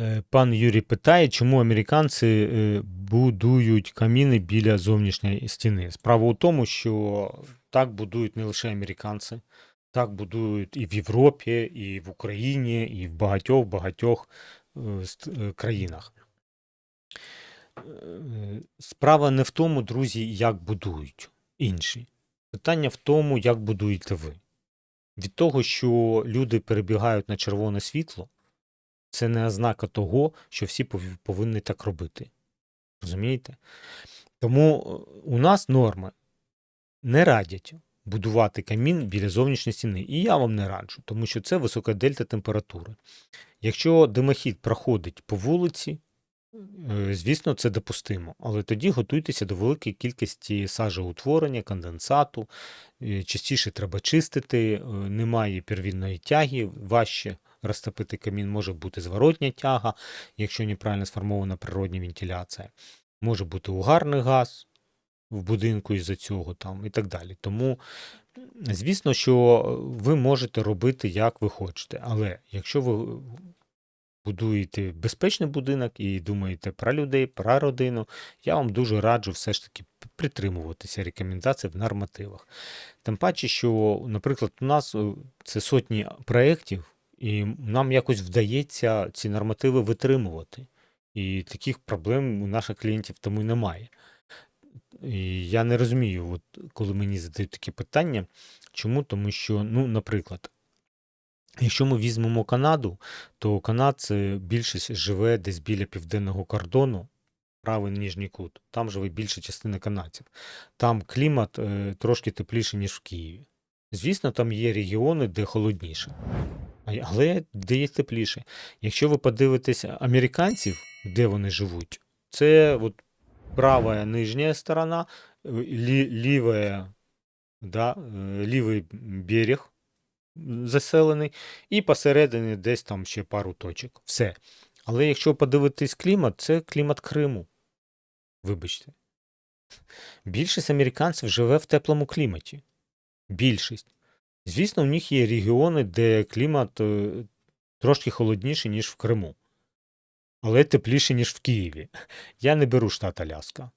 Е, Пан Юрій питає, чому американці е, будують каміни біля зовнішньої стіни. Справа у тому, що так будують не лише американці, так будують і в Європі, і в Україні, і в багатьох багатьох е, країнах. Справа не в тому, друзі, як будують інші. Питання в тому, як будуєте ви. Від того, що люди перебігають на червоне світло, це не ознака того, що всі повинні так робити. Розумієте? Тому е, у нас норми не радять будувати камін біля зовнішньої стіни. І я вам не раджу, тому що це висока дельта температури. Якщо димохід проходить по вулиці, е, звісно, це допустимо. Але тоді готуйтеся до великої кількості сажеутворення, конденсату. е, Частіше треба чистити, немає первинної тяги, важче розтопити камін, може бути зворотня тяга, якщо неправильно сформована природня вентиляція. Може бути угарний газ в будинку із-за цього там і так далі. Тому, звісно, що ви можете робити, як ви хочете. Але якщо ви будуєте безпечний будинок і думаєте про людей, про родину, я вам дуже раджу все ж таки притримуватися рекомендацій в нормативах. Тим паче, що, наприклад, у нас е, це сотні проєктів, і нам якось вдається ці нормативи витримувати. І таких проблем у наших клієнтів тому немає. І я не розумію, от, коли мені задають такі питання, чому? Тому що, ну, наприклад, якщо ми візьмемо Канаду, то канадці більшість живе десь біля південного кордону, правий нижній кут. Там живе більша частина канадців. Там клімат е, трошки тепліший, ніж в Києві. Звісно, там є регіони, де холодніше, але де є тепліше. Якщо ви подивитесь американців, де вони живуть, це от правая нижняя сторона, лі, лівая, да, е, лівий берег заселений, і посередині десь там ще пару точок. Все. Але якщо подивитись клімат, це клімат Криму. Вибачте. Більшість американців живе в теплому кліматі. Більшість. Звісно, у них є регіони, де клімат е, трошки холодніший, ніж в Криму. Але тепліше, ніж в Києві. Я не беру штат Аляска.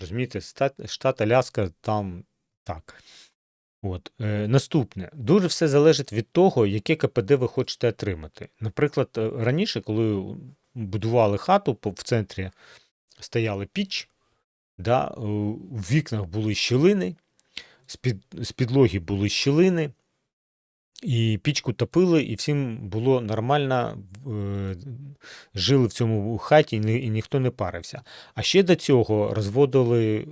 Розумієте, штат Аляска там так. От. Е, наступне. Дуже все залежить від того, яке КПД ви хочете отримати. Наприклад, е, раніше, коли будували хату, в центрі стояла піч, да, у вікнах були щілини, з-під, з підлоги були щілини, і пічку топили, і всім було нормально, е, жили в цьому хаті, і, ні- і ніхто не парився. А ще до цього розводили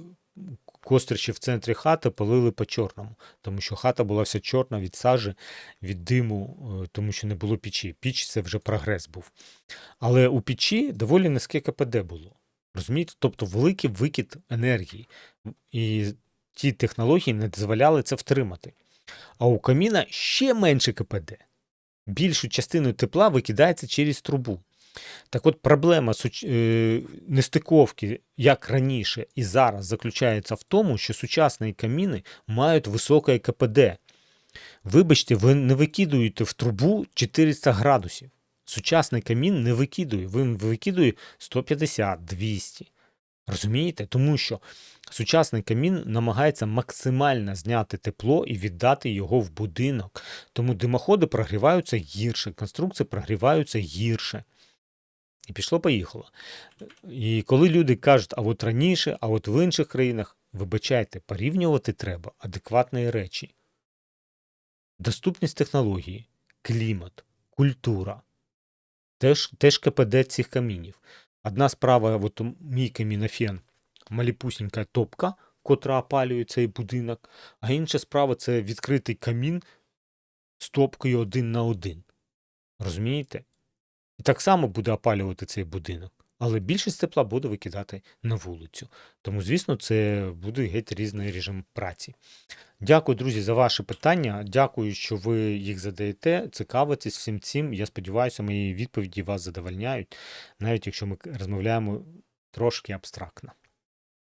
костричі в центрі хати, полили по чорному, тому що хата була вся чорна від сажі, від диму, е, тому що не було печі. Піч це вже прогрес був. Але у печі доволі низьке КПД було. Розумієте? Тобто великий викид енергії. І ті технології не дозволяли це втримати. А у каміна ще менше КПД. Більшу частину тепла викидається через трубу. Так от проблема суч- е, нестиковки, як раніше і зараз, заключається в тому, що сучасні каміни мають високе КПД. Вибачте, ви не викидуєте в трубу 400 градусів. Сучасний камін не викидує, він викидує 150-200. Розумієте? Тому що сучасний камін намагається максимально зняти тепло і віддати його в будинок. Тому димоходи прогріваються гірше, конструкції прогріваються гірше. І пішло-поїхало. І коли люди кажуть, а от раніше, а от в інших країнах, вибачайте, порівнювати треба адекватні речі. Доступність технології, клімат, культура, теж, теж КПД цих камінів. Одна справа, от мій камінофен, маліпусінька топка, котра опалює цей будинок, а інша справа це відкритий камін з топкою один на один. Розумієте? І так само буде опалювати цей будинок. Але більшість тепла буде викидати на вулицю. Тому, звісно, це буде геть різний режим праці. Дякую, друзі, за ваші питання. Дякую, що ви їх задаєте, цікавитесь всім цим. Я сподіваюся, мої відповіді вас задовольняють, навіть якщо ми розмовляємо трошки абстрактно.